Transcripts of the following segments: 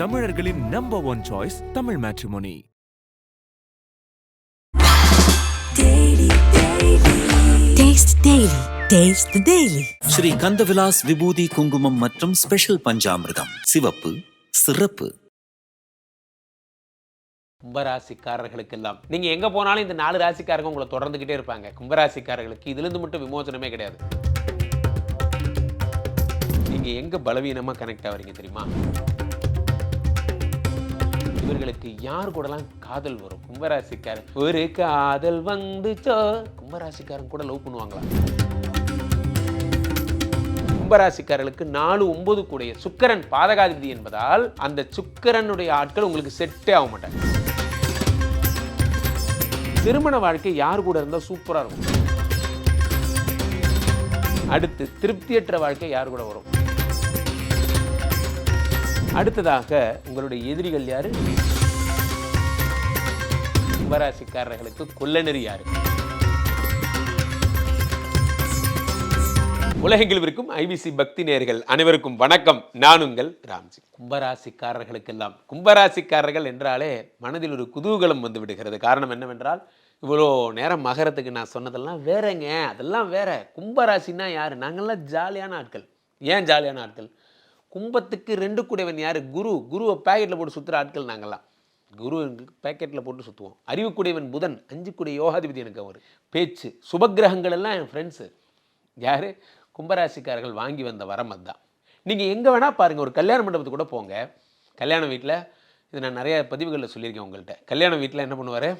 தமிழர்களின் number one choice Tamil matrimony Taste Daily. Taste the Daily. Sri Kandavilas விபூதி குங்குமம் மற்றும் special பஞ்சாமிர்தம். சிவப்பு சிறப்பு. கும்பராசிக்காரர்களுக்கெல்லாம். நீங்க எங்க போனாலும் இந்த நாலு ராசிக்காரங்க உங்களை தொடர்ந்துகிட்டே இருப்பாங்க. கும்பராசிக்காரர்களுக்கு இதுல இருந்து மட்டும் விமோசனமே கிடையாது. நீங்க எங்க பலவீனமா கனெக்ட் ஆவறீங்க தெரியுமா? இவர்களுக்கு யார் கூடலாம் காதல் வரும்? கும்பராசிக்காரன். ஒரு காதல் வந்துச்சோ? கும்பராசிக்காரன் கூட லவ் பண்ணுவாங்களா? கும்பராசிக்காரர்களுக்கு நாலு ஒன்பது கூடிய சுக்கரன் பாதகாதிபதி என்பதால் அந்த சுக்கிரனுடைய ஆட்கள் உங்களுக்கு செட்டே ஆக மாட்டாங்க. திருமண வாழ்க்கை யார் கூட இருந்தால் சூப்பராக இருக்கும். அடுத்து திருப்தியற்ற வாழ்க்கை யார் கூட வரும்? அடுத்ததாக உங்களுடைய எதிரிகள் யாரு? கும்பராசிக்காரர்களுக்கு கொல்லநெறி யாரு உலகெங்கில் இருக்கும் ஐபிசி பக்தி நேர்கள் அனைவருக்கும் வணக்கம். நான் உங்கள் ராம்ஜி. கும்பராசிக்காரர்களுக்கெல்லாம் கும்பராசிக்காரர்கள் என்றாலே மனதில் ஒரு குதூகலம் வந்து விடுகிறது. காரணம் என்னவென்றால் இவ்வளோ நேரம் மகரத்துக்கு நான் சொன்னதெல்லாம் வேறங்க. அதெல்லாம் வேற. கும்பராசின்னா யார்? நாங்கள்லாம் ஜாலியான ஆட்கள். ஏன் ஜாலியான ஆட்கள்? கும்பத்துக்கு ரெண்டு கூடவன் யார்? குரு. குருவை பேக்கெட்டில் போட்டு சுற்றுற ஆட்கள் நாங்கள்லாம். குரு பேக்கெட்டில் போட்டு சுற்றுவோம் அறிவுக்குடையவன் புதன் அஞ்சு கூடிய யோகாதிபதி எனக்கு அவர். பேச்சு சுபக்கிரகங்கள் எல்லாம் என் ஃப்ரெண்ட்ஸு யார்? கும்பராசிக்காரர்கள் வாங்கி வந்த வரம் அதுதான். நீங்கள் எங்கே வேணால் பாருங்கள் ஒரு கல்யாண மண்டபத்துக்கு கூட போங்க. கல்யாண வீட்டில் இது நான் நிறைய பதிவுகளில் சொல்லியிருக்கேன் உங்கள்கிட்ட கல்யாண வீட்டில் என்ன பண்ணுவார்?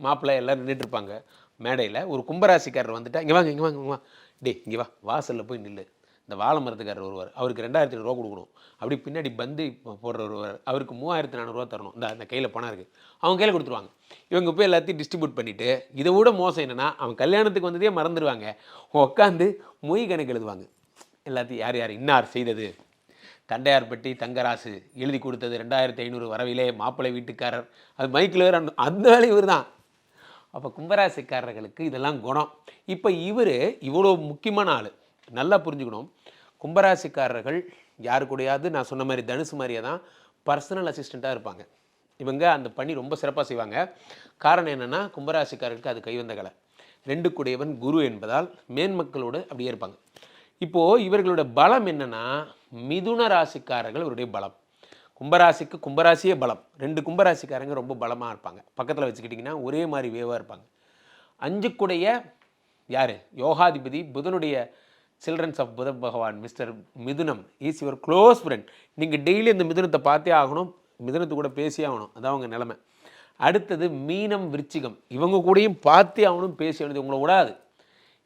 மாப்பிள்ளை எல்லோரும் நின்றுட்டு இருப்பாங்க. மேடையில் ஒரு கும்பராசிக்காரர் வந்துட்டா இங்கே வாங்க இங்கே வாங்க இங்கே வா. டே இங்கே வா வாசலில் போய் நில்லு. இந்த வாழை மரத்துக்காரர் ஒருவர் அவருக்கு ரெண்டாயிரத்தி ஐநூறுரூவா கொடுக்கணும். அப்படி பின்னாடி பந்து போடுற ஒருவர் அவருக்கு மூவாயிரத்தி நானூறுரூவா தரணும். இந்த அந்த கையில் பணம் இருக்குது அவங்க கையில் கொடுத்துருவாங்க. இவங்க போய் எல்லாத்தையும் டிஸ்ட்ரிபியூட் பண்ணிவிட்டு இதை விட மோசம் என்னென்னா அவன் கல்யாணத்துக்கு வந்ததே மறந்துடுவாங்க உட்காந்து மொய் கணக்கு எழுதுவாங்க. எல்லாத்தையும் யார் யார் இன்னார் செய்தது? தண்டையார்பட்டி தங்கராசு எழுதி கொடுத்தது ரெண்டாயிரத்தி ஐநூறு வரவிலே மாப்பிள்ளை வீட்டுக்காரர். அது மைக்கில் வேறு அந்த- அந்த வேலை இவர் தான் அப்போ கும்பராசிக்காரர்களுக்கு இதெல்லாம் குணம். இப்போ இவர் இவ்வளோ முக்கியமான ஆள். நல்லா புரிஞ்சுக்கணும். கும்பராசிக்காரர்கள் யாரு கூடயாவது நான் சொன்ன மாதிரி தனுசு மாதிரியே தான் பர்சனல் அசிஸ்டண்ட்டாக இருப்பாங்க. இவங்க அந்த பணி ரொம்ப சிறப்பாக செய்வாங்க. காரணம் என்னென்னா கும்பராசிக்காரர்களுக்கு அது கைவந்த கலை. ரெண்டு கூடையவன் குரு என்பதால் மேன்மக்களோடு அப்படியே இருப்பாங்க. இப்போது இவர்களோட பலம் என்னென்னா மிதுன ராசிக்காரர்கள் இவருடைய பலம். கும்பராசிக்கு கும்பராசியே பலம். ரெண்டு கும்பராசிக்காரங்க ரொம்ப பலமாக இருப்பாங்க. பக்கத்தில் வச்சுக்கிட்டிங்கன்னா ஒரே மாதிரி வேவாக இருப்பாங்க. அஞ்சுக்குடைய யார்? யோகாதிபதி புதனுடைய சில்ட்ரன்ஸ் ஆஃப் புத பகவான் மிஸ்டர் மிதுனம் ஈஸ் யுவர் க்ளோஸ் ஃப்ரெண்ட் நீங்கள் டெய்லி இந்த மிதுனத்தை பார்த்தே ஆகணும். மிதுனத்து கூட பேசியே ஆகணும். அதான் அவங்க நிலமை. அடுத்தது மீனம் விருச்சிகம். இவங்க கூடயும் பார்த்தே ஆகணும் பேசி ஆகணும் உங்களை விடாது.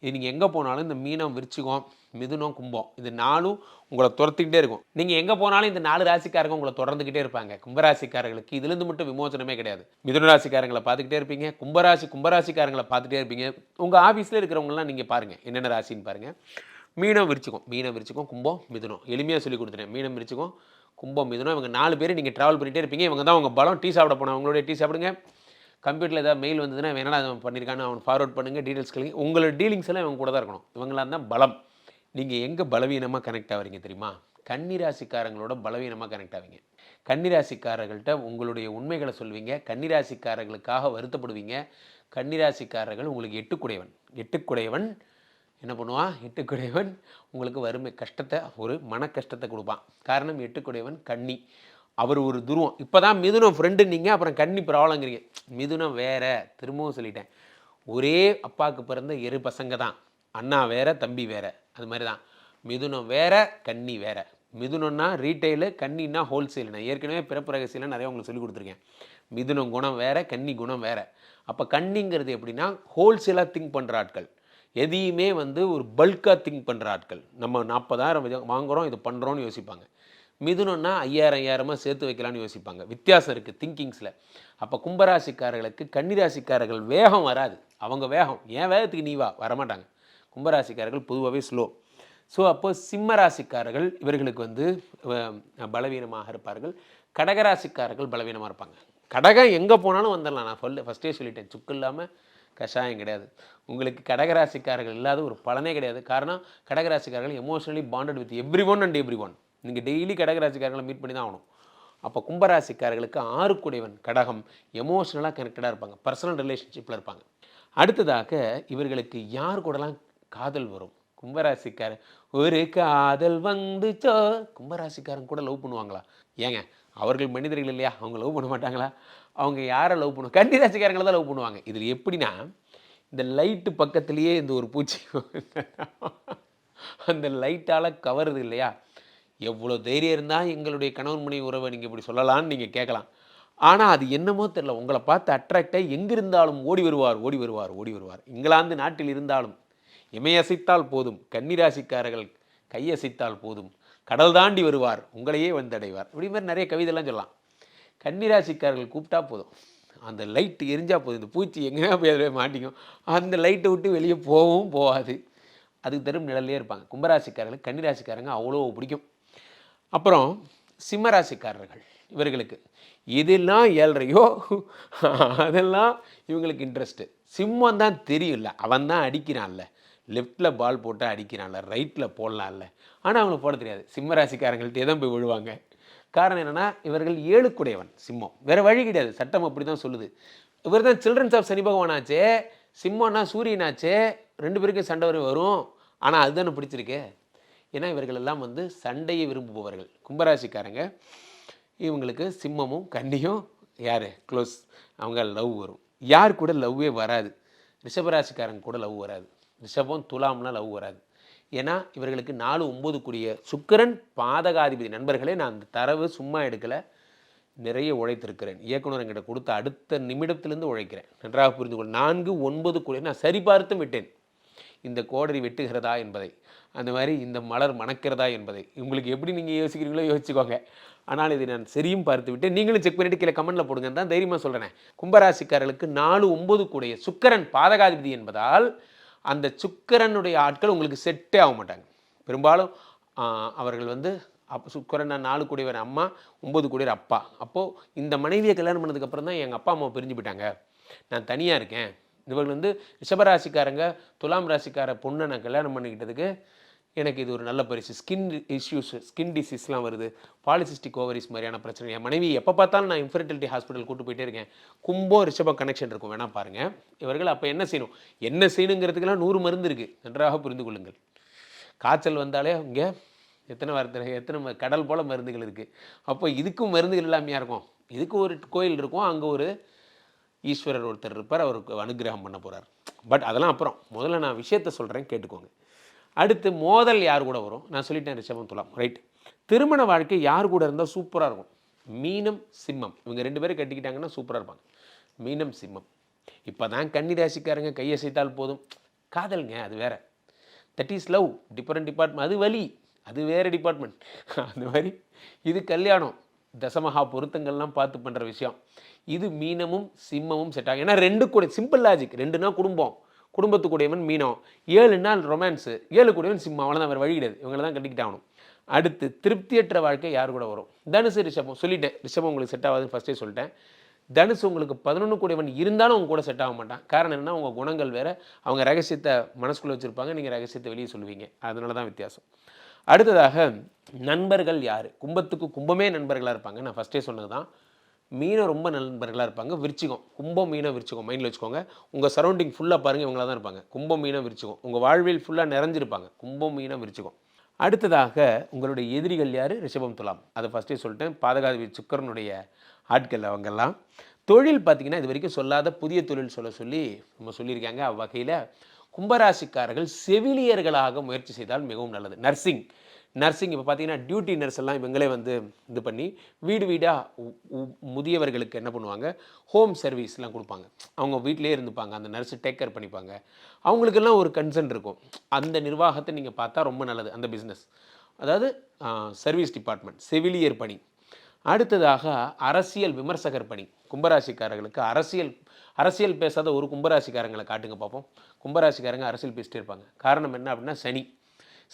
இது நீங்கள் எங்கே போனாலும் இந்த மீனம் விருச்சிகம் மிதுனம் கும்பம் இது நாலும் உங்களை துரத்துக்கிட்டே இருக்கும். நீங்கள் எங்கே போனாலும் இந்த நாலு ராசிக்காரங்க உங்களை தொடர்ந்துக்கிட்டே இருப்பாங்க. கும்பராசிக்காரர்களுக்கு இதுலேருந்து மட்டும் விமோசனமே கிடையாது. மிதுன ராசிக்காரங்களை பார்த்துக்கிட்டே இருப்பீங்க. கும்பராசி கும்பராசிக்காரங்களை பார்த்துட்டே இருப்பீங்க. உங்கள் ஆஃபீஸில் இருக்கிறவங்கலாம் நீங்கள் பாருங்கள் என்னென்ன ராசின்னு பாருங்கள் மீனம் விரிச்சுக்கும் மீனம் விரிச்சுக்கும் கும்பம் மிதுனம். எளிமையாக சொல்லி கொடுத்துட்டேன். மீனம் விரிச்சுக்கும் கும்பம் மிதுனம். இவங்க நாலு பேர் நீங்கள் ட்ராவல் பண்ணிகிட்டே இருப்பீங்க. இவங்க தான் உங்கள் பலம். டீ சாப்பிட போனோம் அவங்களோட டீ சாப்பிடுங்க. கம்ப்யூட்டரில் ஏதாவது மெயில் வந்ததுன்னா வேணாலும் அதை பண்ணியிருக்கான்னு அவன் ஃபார்வர்ட் பண்ணுங்கள் டீட்டெயில்ஸ் கழிங்க உங்களோட டீலிங்ஸ் எல்லாம் இவங்க கூட தான் இருக்கணும். இவங்களாம் தான் பலம். நீங்கள் எங்கே பலவீனமாக கனெக்ட் ஆகிறீங்க தெரியுமா? கன்னிராசிக்காரங்களோட பலவீனமாக கனெக்ட் ஆவீங்க. கன்னிராசிக்காரர்கள்ட்ட உங்களுடைய உண்மைகளை சொல்வீங்க கன்னிராசிக்காரர்களுக்காக வருத்தப்படுவீங்க. கன்னிராசிக்காரர்கள் உங்களுக்கு எட்டுக்குடையவன். எட்டுக்குடையவன் என்ன பண்ணுவான்? எட்டுக்குடையவன் உங்களுக்கு வறுமை கஷ்டத்தை ஒரு மன கஷ்டத்தை கொடுப்பான். காரணம் எட்டுக்குடையவன் கண்ணி. அவர் ஒரு துருவம். இப்போ தான் மிதுனம் ஃப்ரெண்டு நீங்கள் அப்புறம் கண்ணி ப்ராப்ளங்கிறீங்க மிதுனம் வேற திரும்பவும் சொல்லிட்டேன். ஒரே அப்பாவுக்கு பிறந்த இரு பசங்க தான். அண்ணா வேற தம்பி வேற. அது மாதிரி தான் மிதுனம் வேற கன்னி வேற. மிதுனம்னா ரீட்டைலு கன்னின்னா ஹோல்சேல் நான் ஏற்கனவே பிறப்பு ரகசியம் நிறைய உங்களுக்கு சொல்லி கொடுத்துருக்கேன். மிதுனம் குணம் வேற கன்னி குணம் வேற. அப்போ கன்னிங்கிறது எப்படின்னா ஹோல்சேலாக திங்க் பண்ணுற ஆட்கள். எதையுமே வந்து ஒரு பல்காக திங்க் பண்ணுற ஆட்கள். நம்ம நாற்பதாயிரம் வாங்குகிறோம் இது பண்ணுறோன்னு யோசிப்பாங்க. மிதுனம்னா ஐயாயிரம் ஐயாயிரமாக சேர்த்து வைக்கலாம்னு யோசிப்பாங்க. வித்தியாசம் இருக்குது திங்கிங்ஸில் அப்போ கும்பராசிக்காரர்களுக்கு கன்னிராசிக்காரர்கள் வேகம் வராது. அவங்க வேகம். ஏன் வேகத்துக்கு நீ வா வரமாட்டாங்க. கும்பராசிக்காரர்கள் பொதுவாகவே ஸ்லோ ஸோ அப்போது சிம்ம ராசிக்காரர்கள் இவர்களுக்கு வந்து பலவீனமாக இருப்பார்கள். கடகராசிக்காரர்கள் பலவீனமாக இருப்பாங்க. கடகம் எங்கே போனாலும் வந்துடலாம் நான் சொல்ல ஃபஸ்ட்டே சொல்லிட்டேன். சுக்கு இல்லாமல் கஷாயம் கிடையாது. உங்களுக்கு கடகராசிக்காரர்கள் இல்லாத ஒரு பலனே கிடையாது. காரணம் கடகராசிக்காரர்கள் emotionally bonded with every one and every one நீங்கள் டெய்லி கடகராசிக்காரர்களை மீட் பண்ணி தான் ஆகணும். அப்போ கும்பராசிக்காரர்களுக்கு ஆறுக்குடையவன் கடகம் எமோஷ்னலாக கனெக்டடாக இருப்பாங்க. பர்சனல் ரிலேஷன்ஷிப்பில் இருப்பாங்க. அடுத்ததாக இவர்களுக்கு யார் கூடலாம் காதல் வரும்? கும்பராசிக்காரன் ஒரு காதல் வந்துச்சோ? கும்பராசிக்காரன் கூட லவ் பண்ணுவாங்களா? ஏங்க அவர்கள் மனிதர்கள் இல்லையா? அவங்க லவ் பண்ண மாட்டாங்களா? அவங்க யாரை லவ் பண்ணுவாங்க கன்னி ராசிக்காரங்களை தான் லவ் பண்ணுவாங்க. இதில் எப்படின்னா இந்த லைட்டு பக்கத்துலேயே இந்த ஒரு பூச்சி அந்த லைட்டால் கவருது இல்லையா? எவ்வளோ தைரியம் இருந்தால் எங்களுடைய கணவன் மனைவி உறவை நீங்கள் இப்படி சொல்லலாம்னு நீங்கள் கேட்கலாம். ஆனால் அது என்னமோ தெரில உங்களை பார்த்து அட்ராக்டாக எங்கிருந்தாலும் ஓடி வருவார் ஓடி வருவார் ஓடி வருவார். இங்கிலாந்து நாட்டில் இருந்தாலும் இமையசைத்தால் போதும் கன்னிராசிக்காரர்கள் கையசைத்தால் போதும் கடல் தாண்டி வருவார் உங்களையே வந்தடைவார். இப்படி மாதிரி நிறைய கவிதைலாம் சொல்லலாம். கன்னிராசிக்காரர்கள் கூப்பிட்டா போதும். அந்த லைட்டு எரிஞ்சால் போதும். இந்த பூச்சி எங்கேயா போய் அதில் மாட்டிக்கும். அந்த லைட்டை விட்டு வெளியே போகவும் போகாது. அதுக்கு தரும் நிழல்லே இருப்பாங்க. கும்பராசிக்காரர்கள் கன்னிராசிக்காரங்க அவ்வளோ பிடிக்கும். அப்புறம் சிம்மராசிக்காரர்கள் இவர்களுக்கு எதெல்லாம் ஏழ்றையோ அதெல்லாம் இவங்களுக்கு இன்ட்ரெஸ்ட்டு சிம்மம் தான் தெரியும்ல. அவன் தான் அடிக்கிறான்ல லெஃப்ட்டில் பால் போட்டால் அடிக்கிறான்ல. ரைட்டில் போடலாம்ல. ஆனால் அவங்களுக்கு போட தெரியாது. சிம்மராசிக்காரங்கள்ட்டே தான் போய் விழுவாங்க. காரணம் என்னென்னா இவர்கள் ஏழுக்குடையவன் சிம்மம். வேறு வழி கிடையாது. சட்டம் அப்படி தான் சொல்லுது. இவர் தான் சில்ட்ரன்ஸ் ஆஃப் சனி பகவான் ஆச்சே சிம்மம்னா ரெண்டு பேருக்கும் சண்டை வரும் வரும். ஆனால் அதுதானே பிடிச்சிருக்கு? ஏன்னா இவர்கள் எல்லாம் வந்து சண்டையை விரும்புபவர்கள். கும்பராசிக்காரங்க இவங்களுக்கு சிம்மமும் கன்னியும் யார்? க்ளோஸ் அவங்க லவ் வரும். யார் கூட லவ்வே வராது. ரிஷபராசிக்காரங்க கூட லவ் வராது. ரிஷபம் துலாம்லாம் லவ் வராது. ஏன்னா இவர்களுக்கு நாலு ஒம்பது கூடிய பாதகாதிபதி நண்பர்களே நான் அந்த தரவு சும்மா எடுக்கலை. நிறைய உழைத்திருக்கிறேன். இயக்குனர் என்கிட்ட கொடுத்த அடுத்த நிமிடத்திலிருந்து உழைக்கிறேன். நன்றாக புரிந்து கொள். நான்கு ஒன்பது கூடிய நான் சரிபார்த்தும் விட்டேன். இந்த கோடரி வெட்டுகிறதா என்பதை. அந்த மாதிரி இந்த மலர் மணக்கிறதா என்பதை. உங்களுக்கு எப்படி நீங்கள் யோசிக்கிறீங்களோ யோசிச்சுக்கோங்க. ஆனால் இதை நான் சரியும் பார்த்து விட்டேன். நீங்களும் செக் பண்ணிட்டு கீழே கமெண்டில் போடுங்க தான் தைரியமாக சொல்கிறேன் கும்பராசிக்காரர்களுக்கு நாலு ஒம்பது கூடிய சுக்கரன் பாதகாதிபதி என்பதால் அந்த சுக்கிரனுடைய ஆட்கள் உங்களுக்கு செட்டே ஆக மாட்டாங்க. பெரும்பாலும் அவர்கள் வந்து அப்போ சுக்கரன் நாலு கூடியவர் அம்மா ஒம்பது கூடியவர் அப்பா. அப்போது இந்த மனைவியை கல்யாணம் பண்ணதுக்கப்புறம் தான் எங்கள் அப்பா அம்மா பிரிஞ்சு போயிட்டாங்க. நான் தனியாக இருக்கேன். இவர்கள் வந்து ரிஷபராசிக்காரங்க துலாம் ராசிக்கார பொண்ணை நான் கல்யாணம் பண்ணிக்கிட்டதுக்கு எனக்கு இது ஒரு நல்ல பரிசு. ஸ்கின் இஷ்யூஸ் ஸ்கின் டிசீஸ்லாம் வருது. பாலிசிஸ்டிக் ஓவரிஸ் மாதிரியான பிரச்சனை. என் மனைவி எப்போ பார்த்தாலும் நான் இன்ஃபர்டிலிட்டி ஹாஸ்பிட்டல் கூட்டு போயிட்டே இருக்கேன். கும்பம் ரிஷப கனெக்ஷன் இருக்கும். வேணால் பாருங்கள் இவர்கள் அப்போ என்ன செய்யணும்? என்ன செய்யணுங்கிறதுக்கெல்லாம் நூறு மருந்து இருக்குது நன்றாக புரிந்து கொள்ளுங்கள். காய்ச்சல் வந்தாலே இங்கே எத்தனை வார்த்தை எத்தனை கடல் போல் மருந்துகள் இருக்குது அப்போ இதுக்கும் மருந்துகள் இல்லாமையாக இருக்கும்? இதுக்கு ஒரு கோயில் இருக்கும். அங்கே ஒரு ஈஸ்வரர் ஒருத்தர் இருப்பார். அவருக்கு அனுகிரகம் பண்ண போகிறார் பட் அதெல்லாம் அப்புறம். முதல்ல நான் விஷயத்த சொல்கிறேன் கேட்டுக்கோங்க. அடுத்து மோதல் யார் கூட வரும்? நான் சொல்லிட்டேன் ரிஷபம் துலாம் ரைட் திருமண வாழ்க்கை யார் கூட இருந்தால் சூப்பராக இருக்கும்? மீனம் சிம்மம். இவங்க ரெண்டு பேரும் கட்டிக்கிட்டாங்கன்னா சூப்பராக இருப்பாங்க. மீனம் சிம்மம். இப்போ தான் கன்னி ராசிக்காரங்க கையசைத்தால் போதும். காதல்ங்க அது வேற. That is love different department அது வலி. அது வேறு டிபார்ட்மெண்ட் அந்த மாதிரி இது கல்யாணம். தசமஹா பொருத்தங்கள்லாம் பார்த்து பண்ணுற விஷயம். இது மீனமும் சிம்மமும் செட் ஆகும். ஏன்னா ரெண்டு கூட சிம்பிள் லாஜிக் ரெண்டுனா குடும்பம். குடும்பத்துக்குடையவன் மீனம் ஏழு நாள் ரொமான்ஸு ஏழு கூடியவன் சிம்மம். அவ்வளோதான் வேறு வழி கிடையாது. இவங்களை தான் கட்டிக்கிட்டாகணும் அடுத்து திருப்தியற்ற வாழ்க்கை யார் கூட வரும்? தனுசு ரிஷபம். சொல்லிட்டேன். ரிஷபம் உங்களுக்கு செட் ஆகாதுன்னு ஃபஸ்ட்டே சொல்லிட்டேன். தனுசு உங்களுக்கு பதினொன்று கூடியவன் இருந்தாலும் அவங்க கூட செட் ஆக மாட்டான். காரணம் என்ன உங்கள் குணங்கள் வேறு. அவங்க ரகசியத்தை மனசுக்குள்ளே வச்சுருப்பாங்க. நீங்கள் ரகசியத்தை வெளியே சொல்லுவீங்க. அதனால தான் வித்தியாசம். அடுத்ததாக நண்பர்கள் யார்? கும்பத்துக்கு கும்பமே நண்பர்களாக இருப்பாங்க. நான் ஃபஸ்ட்டே சொன்னது தான் மீனம் ரொம்ப நண்பர்களாக இருப்பாங்க. விருச்சிகம். கும்பம் மீனம் விரிச்சிக்கும் மைண்டில் வச்சுக்கோங்க. உங்கள் சரௌண்டிங் ஃபுல்லாக பாருங்கள் இவங்களாக தான் இருப்பாங்க. கும்பம் மீனம் விருச்சிகம். உங்கள் வாழ்வில் ஃபுல்லாக நிறைஞ்சிருப்பாங்க. கும்பம் மீனம் விருச்சிகம். அடுத்ததாக உங்களுடைய எதிரிகள் யார்? ரிஷபம் துலாம். அதை ஃபஸ்ட்டே சொல்லிட்டேன். பாதகாதிபதி சுக்கரனுடைய ஆட்கள் அவங்கெல்லாம். தொழில் பார்த்தீங்கன்னா இது வரைக்கும் சொல்லாத புதிய தொழில் சொல்ல சொல்லி நம்ம சொல்லியிருக்காங்க அவ்வகையில். கும்பராசிக்காரர்கள் செவிலியர்களாக முயற்சி செய்தால் மிகவும் நல்லது. நர்சிங் நர்சிங் இப்போ பார்த்தீங்கன்னா டியூட்டி நர்ஸ் எல்லாம் இவங்களே வந்து இது பண்ணி வீடு வீடாக முதியவர்களுக்கு என்ன பண்ணுவாங்க? ஹோம் சர்வீஸ்லாம் கொடுப்பாங்க. அவங்க வீட்டிலே இருந்துப்பாங்க அந்த நர்ஸு டேக் கேர் பண்ணிப்பாங்க. அவங்களுக்கெல்லாம் ஒரு கன்சர்ன் இருக்கும். அந்த நிர்வாகத்தை நீங்கள் பார்த்தா ரொம்ப நல்லது அந்த பிஸ்னஸ் அதாவது சர்வீஸ் டிபார்ட்மெண்ட் செவிலியர் பணி. அடுத்ததாக அரசியல் விமர்சகர் பணி. கும்பராசிக்காரர்களுக்கு அரசியல் அரசியல் பேசாத ஒரு கும்பராசிக்காரங்களை காட்டுங்க பார்ப்போம் கும்பராசிக்காரங்க அரசியல் பேசிட்டே இருப்பாங்க. காரணம் என்ன அப்படின்னா சனி.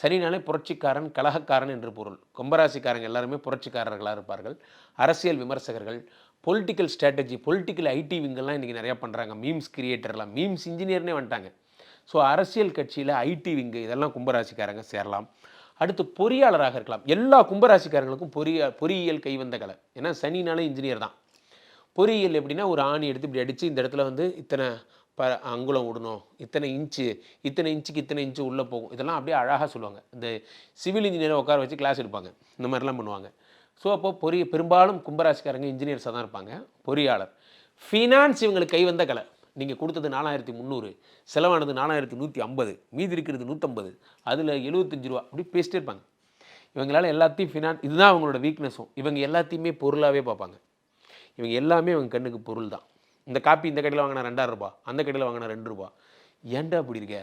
சனினாலே புரட்சிக்காரன் கலகக்காரன் என்று பொருள். கும்பராசிக்காரங்க எல்லாருமே புரட்சிக்காரர்களாக இருப்பார்கள். அரசியல் விமர்சகர்கள் பொலிட்டிக்கல் ஸ்ட்ராட்டஜி பொலிட்டிக்கல் ஐடி விங்கெல்லாம் இன்றைக்கி நிறையா பண்ணுறாங்க மீம்ஸ் கிரியேட்டர்லாம் மீம்ஸ் இன்ஜினியர்னே வந்துட்டாங்க. ஸோ அரசியல் கட்சியில் ஐடி விங்கு இதெல்லாம் கும்பராசிக்காரங்க சேரலாம். அடுத்து பொறியாளராக இருக்கலாம். எல்லா கும்பராசிக்காரங்களுக்கும் பொறியா பொறியியல் கைவந்த கலை. ஏன்னா சனினாலே இன்ஜினியர் தான். பொறியியல் எப்படின்னா ஒரு ஆணி எடுத்து இப்படி அடித்து இந்த இடத்துல வந்து இத்தனை ப அங்குலம் விடணும். இத்தனை இன்ச்சு இத்தனை இன்ச்சுக்கு இத்தனை இன்ச்சு உள்ளே போகும். இதெல்லாம் அப்படியே அழகாக சொல்லுவாங்க. இந்த சிவில் இன்ஜினியரை உட்கார வச்சு கிளாஸ் எடுப்பாங்க. இந்த மாதிரிலாம் பண்ணுவாங்க. ஸோ அப்போ பொரிய பெரும்பாலும் கும்பராசிக்காரங்க இன்ஜினியர்ஸாக தான் இருப்பாங்க. பொறியாளர். ஃபினான்ஸ் இவங்களுக்கு கை வந்த கலை. நீங்கள் கொடுத்தது நாலாயிரத்தி முந்நூறு செலவானது நாலாயிரத்தி நூற்றி ஐம்பது மீதி இருக்கிறது நூற்றம்பது அதில் எழுபத்தஞ்சு ரூபா அப்படி பேசிட்டே இருப்பாங்க இவங்களால் எல்லாத்தையும் ஃபினான்ஸ் இதுதான் அவங்களோட வீக்னஸும் இவங்க எல்லாத்தையுமே பொருளாகவே பார்ப்பாங்க. இவங்க எல்லாமே இவங்க கண்ணுக்கு பொருள் தான். இந்த காப்பி இந்த கடையில் வாங்கினா ரெண்டாயிரம் ரூபாய் அந்த கடையில் வாங்கினா ரெண்டு ரூபா ஏன்டா அப்படி இருக்க?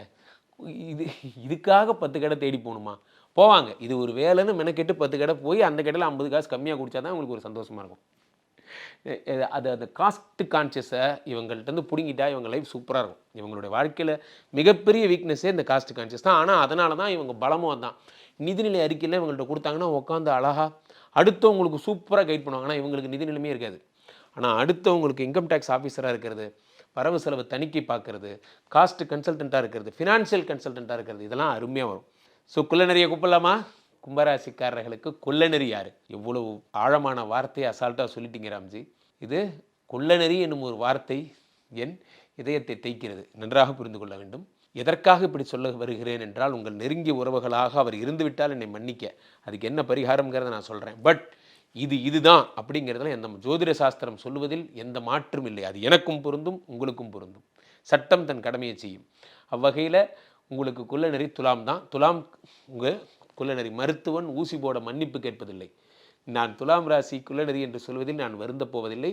இது இதுக்காக பத்து கடை தேடி போகணுமா? போவாங்க. இது ஒரு வேலைன்னு மெனக்கெட்டு பத்து கடை போய் அந்த கடையில் ஐம்பது காசு கம்மியாக குடிச்சா தான் உங்களுக்கு ஒரு சந்தோஷமாக இருக்கும். அது அந்த காஸ்ட் கான்சியஸை இவங்கள்ட்டேருந்து பிடுங்கிட்டா இவங்க லைஃப் சூப்பராக இருக்கும். இவங்களுடைய வாழ்க்கையில் மிகப்பெரிய வீக்னஸே இந்த காஸ்ட் கான்சியஸ் தான். ஆனால் அதனால தான் இவங்க பலமும் தான் நிதிநிலை அறிக்கையில் இவங்கள்ட்ட கொடுத்தாங்கன்னா உட்காந்து அழகாக அடுத்தவங்களுக்கு சூப்பராக கைட் பண்ணுவாங்க. ஆனால் இவங்களுக்கு நிதி நிலைமையே இருக்காது. ஆனால் அடுத்தவங்களுக்கு இன்கம் டேக்ஸ் ஆஃபீஸராக இருக்கிறது வரவு செலவு தணிக்கை பார்க்கறது காஸ்ட் கன்சல்டண்ட்டாக இருக்கிறது ஃபினான்ஷியல் கன்சல்டண்ட்டாக இருக்கிறது இதெல்லாம் அருமையாக வரும். ஸோ குள்ளநெறியை கூப்பிடலாமா? கும்பராசிக்காரர்களுக்கு கொள்ளநெறி யார்? எவ்வளவு ஆழமான வார்த்தையை அசால்ட்டாக சொல்லிட்டீங்க ராம்ஜி. இது கொள்ளநெறி என்னும் ஒரு வார்த்தை என் இதயத்தை தைக்கிறது நன்றாக புரிந்து கொள்ள வேண்டும். எதற்காக இப்படி சொல்ல வருகிறேன் என்றால் உங்கள் நெருங்கிய உறவுகளாக அவர் இருந்துவிட்டால் என்னை மன்னிக்க. அதுக்கு என்ன பரிகாரங்கிறத நான் சொல்கிறேன் பட் இது இதுதான் அப்படிங்கிறதுல எந்த ஜோதிட சாஸ்திரம் சொல்லுவதில் எந்த மாற்றும் இல்லை. அது எனக்கும் பொருந்தும் உங்களுக்கும் பொருந்தும். சட்டம் தன் கடமையை செய்யும். அவ்வகையில் உங்களுக்கு குள்ளநெறி துலாம் தான். துலாம் உங்கள் குள்ளநெறி மருத்துவன் ஊசி போட மன்னிப்பு கேட்பதில்லை. நான் துலாம் ராசி குள்ளநெறி என்று சொல்வதில் நான் வருந்த போவதில்லை.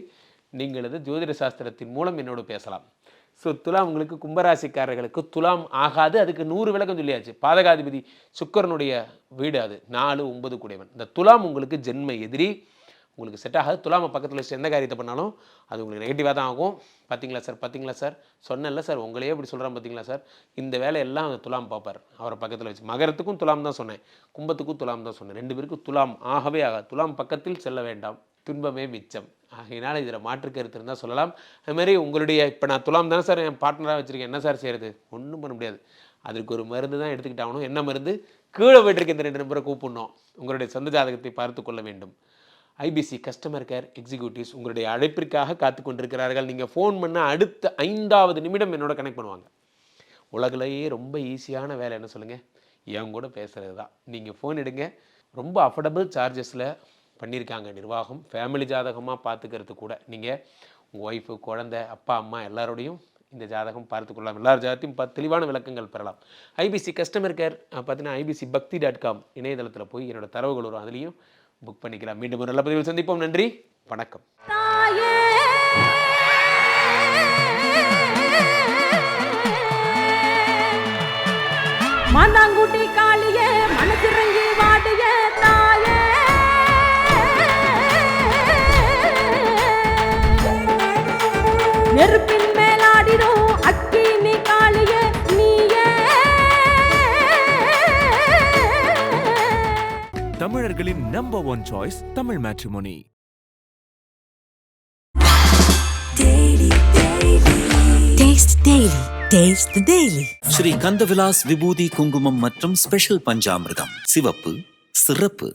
நீங்களது ஜோதிட சாஸ்திரத்தின் மூலம் என்னோடு பேசலாம். ஸோ துலாம் உங்களுக்கு கும்பராசிக்காரர்களுக்கு துலாம் ஆகாது. அதுக்கு நூறு விளக்கம் சொல்லியாச்சு. பாதகாதிபதி சுக்கரனுடைய வீடு அது. நாலு ஒன்பது கூடியவன் இந்த துலாம் உங்களுக்கு ஜென்ம எதிரி. உங்களுக்கு செட் ஆகாது. துலாம பக்கத்தில் வச்சு எந்த காரியத்தை பண்ணாலும் அது உங்களுக்கு நெகட்டிவாக தான் ஆகும். பார்த்தீங்களா சார் பார்த்தீங்களா சார் சொன்னல சார் உங்களையே இப்படி சொல்கிறேன் பார்த்தீங்களா சார் இந்த வேலையெல்லாம் அந்த துலாம் பார்ப்பார். அவரை பக்கத்தில் வச்சு. மகரத்துக்கும் துலாம் தான் சொன்னேன். கும்பத்துக்கும் துலாம் தான் சொன்னேன். ரெண்டு பேருக்கும் துலாம் ஆகவே ஆகாது. துலாம் பக்கத்தில் செல்ல வேண்டாம். துன்பமே மிச்சம். ஆகையினால் இதில் மாற்று கருத்து இருந்தால் சொல்லலாம். அதுமாரி உங்களுடைய இப்போ நான் துலாம் தானே சார் என் பார்ட்னராக வச்சுருக்கேன். என்ன சார் செய்கிறது ஒன்றும் பண்ண முடியாது. அதற்கு ஒரு மருந்து தான் எடுத்துக்கிட்டாகணும் என்ன மருந்து? கீழே போயிட்டுருக்க இந்த ரெண்டு நம்பரை கூப்பிடணும். உங்களுடைய சொந்த ஜாதகத்தை பார்த்து கொள்ள வேண்டும். ஐபிசி கஸ்டமர் கேர் எக்ஸிக்யூட்டிவ்ஸ் உங்களுடைய அழைப்பிற்காக காத்து கொண்டிருக்கிறார்கள். நீங்கள் ஃபோன் பண்ணால் அடுத்த ஐந்தாவது நிமிடம் என்னோட கனெக்ட் பண்ணுவாங்க. உலகிலேயே ரொம்ப ஈஸியான வேலை என்ன சொல்லுங்கள் என் கூட பேசுகிறது தான். நீங்கள் ஃபோன் எடுங்க. ரொம்ப அஃபோர்டபுள் சார்ஜஸில் பண்ணியிருக்காங்க நிர்வாகம். ஃபேமிலி ஜாதகமாக பார்த்துக்கிறது கூட நீங்கள் உங்கள் ஒய்ஃபு குழந்தை அப்பா அம்மா எல்லாரோடையும் இந்த ஜாதகம் பார்த்துக்கொள்ளலாம். எல்லார் ஜாதகத்தையும் பார்த்து தெளிவான விளக்கங்கள் பெறலாம். ஐபிசி கஸ்டமர் கேர் பார்த்தீங்கன்னா ஐபிசி பக்தி டாட் காம் இணையதளத்தில் போய் என்னோட தரவுகள் வரும். அதுலேயும் புக் பண்ணிக்கலாம். மீண்டும் ஒரு நல்ல பதிவில் சந்திப்போம். நன்றி வணக்கம். தாயே! மாந்தாங்குட்டி நெருப்பின் மேலாடிடும் அக்கினி காளியே நீயே. தமிழர்களின் number one choice Tamil matrimony Taste Daily. Taste the Daily. Sri Kandavilas விபூதி குங்குமம் மற்றும் ஸ்பெஷல் பஞ்சாமிர்தம். சிவப்பு சிறப்பு.